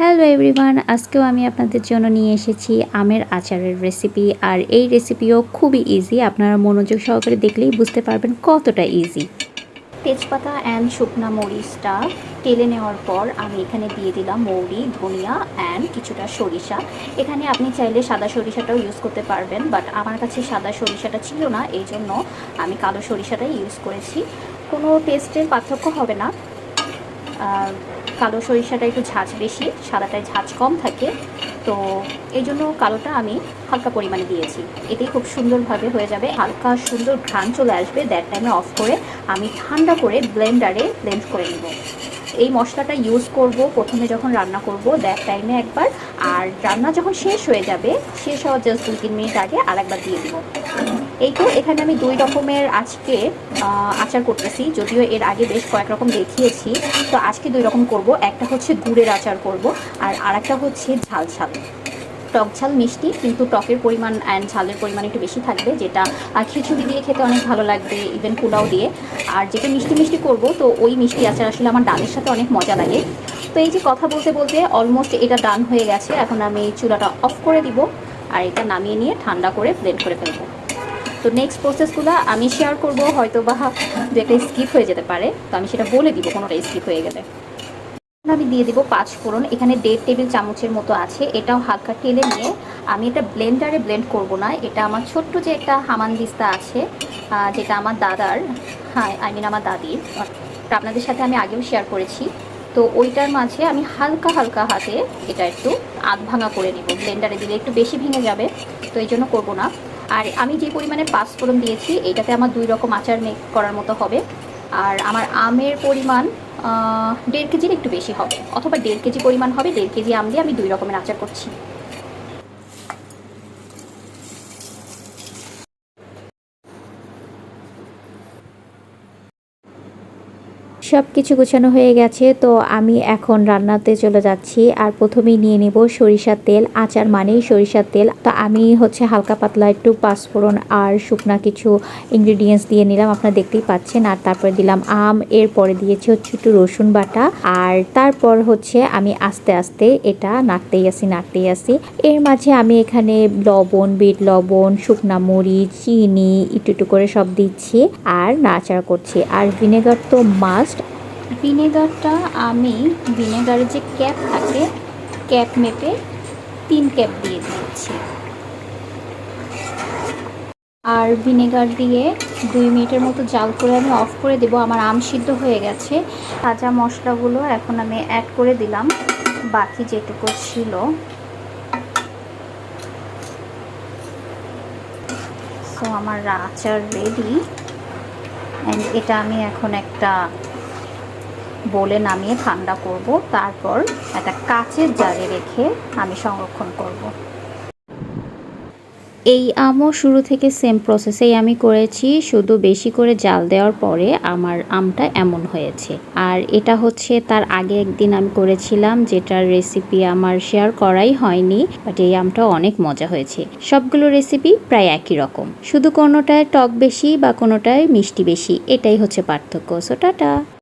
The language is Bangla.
হ্যালো এভরিওয়ান আজকেও আমি আপনাদের জন্য নিয়ে এসেছি আমের আচারের রেসিপি আর এই রেসিপিও খুবই ইজি আপনারা মনোযোগ সহকারে দেখলেই বুঝতে পারবেন কতটা ইজি তেজপাতা অ্যান্ড শুকনা মরিচটা তেলে নেওয়ার পর আমি এখানে দিয়ে দিলাম মৌরি, ধনিয়া অ্যান্ড কিছুটা সরিষা। এখানে আপনি চাইলে সাদা সরিষাটাও ইউজ করতে পারবেন বাট আমার কাছে সাদা সরিষাটা ছিল না এই জন্য আমি কালো সরিষাটাই ইউজ করেছি। কোনো টেস্টের পার্থক্য হবে না। কালো সরিষাটা একটু ঝাঁঝ বেশি, সাদাটায় ঝাঁচ কম থাকে। তো এই জন্য কালোটা আমি হালকা পরিমাণে দিয়েছি। এতেই খুব সুন্দরভাবে হয়ে যাবে, হালকা সুন্দর ঘ্রাণ চলে আসবে। দ্যাট টাইমে অফ করে আমি ঠান্ডা করে ব্লেন্ডারে ব্লেন্ড করে নেব। এই মশলাটা ইউজ করব, প্রথমে যখন রান্না করব দ্যাট টাইমে একবার। আর রান্না যখন শেষ হয়ে যাবে, শেষ হওয়ার জাস্ট দুই তিন মিনিট আগে আর একবার দিয়ে দেবো। এই তো, এখানে আমি দুই রকমের আজকে আচার করতেছি। যদিও এর আগে বেশ কয়েক রকম দেখিয়েছি। তো আজকে দুই রকম করব। একটা হচ্ছে গুড়ের আচার করব, আর আরেকটা হচ্ছে ঝাল ঝাল। টক ঝাল মিষ্টি, কিন্তু টকের পরিমাণ অ্যান্ড ঝালের পরিমাণ একটু বেশি থাকবে, যেটা খিচুড়ি দিয়ে খেতে অনেক ভালো লাগবে ইভেন পোলাও দিয়ে। আর যেটা মিষ্টি মিষ্টি করব, তো ওই মিষ্টি আচার আসলে আমার ডালের সাথে অনেক মজা লাগে। তো এই যে কথা বলতে বলতে অলমোস্ট এটা ডান হয়ে গেছে। এখন আমি চুলাটা অফ করে দিব আর এটা নামিয়ে নিয়ে ঠান্ডা করে ব্লেন্ড করে ফেলব। তো নেক্সট প্রসেসগুলো আমি শেয়ার করব হয়তো বা দু একটা স্কিপ হয়ে যেতে পারে। তো আমি সেটা বলে দিব কোনোটা স্কিপ হয়ে গেলে। আমি দিয়ে দিব পাঁচ ফোড়ন। এখানে দেড় টেবিল চামচের মতো আছে। এটাও হালকা টেলে নিয়ে আমি এটা ব্লেন্ডারে ব্লেন্ড করব না। এটা আমার ছোট্ট যে একটা হামানদিস্তা আছে যেটা আমার দাদার হ্যাঁ আই মিন আমার দাদির আপনাদের সাথে আমি আগেও শেয়ার করেছি। তো ওইটার মাঝে আমি হালকা হালকা হাতে এটা একটু আধ ভাঙা করে নিব। ব্লেন্ডারে দিলে একটু বেশি ভেঙে যাবে, তো এই জন্য করব না। আর আমি যে পরিমাণে পাঁচফোড়ন দিয়েছি, এটাতে আমার দুই রকম আচার মেক করার মতো হবে। আর আমার আমের পরিমাণ দেড় কেজির একটু বেশি হবে। অথবা দেড় কেজি পরিমাণ হবে, দেড় কেজি আম দিয়ে আমি দুই রকমের আচার করছি। সব কিছু গোছানো হয়ে গেছে, তো আমি এখন রান্নাতে চলে যাচ্ছি। আর প্রথমেই নিয়ে নেব সরিষার তেল, আচার মানেই সরিষার তেল। তো আমি হচ্ছে হালকা পাতলা একটু পাঁচফোড়ন আর শুকনা কিছু ইনগ্রিডিয়েন্টস দিয়ে নিলাম, আপনারা দেখতেই পাচ্ছেন। আর তারপরে দিলাম আম, এরপরে দিয়েছি হচ্ছে একটু রসুন বাটা। আর তারপর হচ্ছে আমি আস্তে আস্তে এটা নাড়তেই আসি নাড়তেই আসি। এর মাঝে আমি এখানে লবণ, বিট লবণ, শুকনা মরিচ, চিনি, একটু একটু করে সব দিচ্ছি আর নাড়াচাড়া করছি। আর ভিনেগার তো মাস্ট ভিনেগারটা আমি ভিনেগারের যে ক্যাপ থাকে, ক্যাপ মেপে তিন ক্যাপ দিয়ে দিয়েছি। আর ভিনেগার দিয়ে দুই মিনিটের মতো জাল করে আমি অফ করে দেবো, আমার আম সিদ্ধ হয়ে গেছে। তাজা মশলাগুলো এখন আমি অ্যাড করে দিলাম, বাকি যেটুকু ছিল। আমার আচার রেডি অ্যান্ড এটা আমি এখন একটা বলে নামিয়ে ঠান্ডা করব। তারপর একটা কাচের জারে রেখে আমি সংরক্ষণ করব। এই আমও শুরু থেকে সেম প্রসেসেই আমি করেছি, শুধু বেশি করে জাল দেওয়ার পরে আমার আমটা এমন হয়েছে। আর এটা হচ্ছে তার আগে একদিন আমি করেছিলাম, যেটার রেসিপি আমার শেয়ার করাই হয়নি বাট এই আমটা অনেক মজা হয়েছে। সবগুলো রেসিপি প্রায় একই রকম। শুধু কোনোটায় টক বেশি বা কোনোটায় মিষ্টি বেশি, এটাই হচ্ছে পার্থক্য। So tata